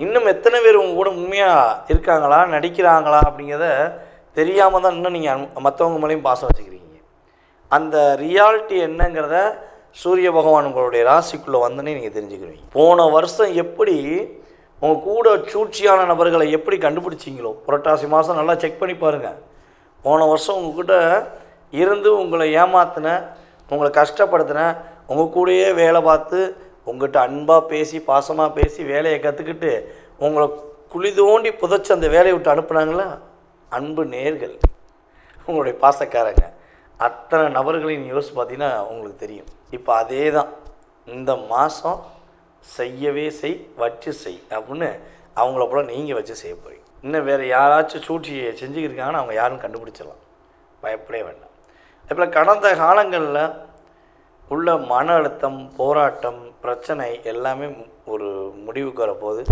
இன்னும் எத்தனை பேர் உங்க கூட உண்மையாக இருக்காங்களா நடிக்கிறாங்களா அப்படிங்கிறத தெரியாமல் தான் இன்னும் நீங்கள் மற்றவங்க மேலேயும் பாசம் வச்சுக்கிறீங்க. அந்த ரியாலிட்டி என்னங்கிறத சூரிய பகவான் உங்களுடைய ராசிக்குள்ளே வந்தோன்னே நீங்கள் தெரிஞ்சுக்கிறீங்க. போன வருஷம் எப்படி உங்கள் கூட சூழ்ச்சியான நபர்களை எப்படி கண்டுபிடிச்சிங்களோ புரட்டாசி மாதம் நல்லா செக் பண்ணி பாருங்கள் போன வருஷம் உங்ககிட்ட இருந்து உங்களை ஏமாத்தின உங்களை கஷ்டப்படுத்தின உங்கள் கூடயே வேலை பார்த்து உங்கள்கிட்ட அன்பாக பேசி பாசமாக பேசி வேலையை கற்றுக்கிட்டு உங்களை குழி தோண்டி புதைச்சி அந்த வேலையை விட்டு அனுப்புனாங்களா? அன்பு நேர்கள். உங்களுடைய பாசக்காரங்க. அத்தனை நபர்களின் யோசிச்சு பார்த்தீங்கன்னா உங்களுக்கு தெரியும். இப்போ அதே தான் இந்த மாதம் செய்யவே செய் வச்சு செய் அப்படின்னு அவங்கள போல நீங்கள் வச்சு செய்ய போகிறீங்க இன்னும் வேறு யாராச்சும் சூழ்ச்சி செஞ்சுக்கிருக்காங்கன்னா அவங்க யாரும் கண்டுபிடிச்சிடலாம். பயப்படவே வேண்டாம். அதுபோல் கடந்த காலங்களில் உள்ள மன அழுத்தம் போராட்டம் பிரச்சனை எல்லாமே ஒரு முடிவுக்கு வரப்போகுது.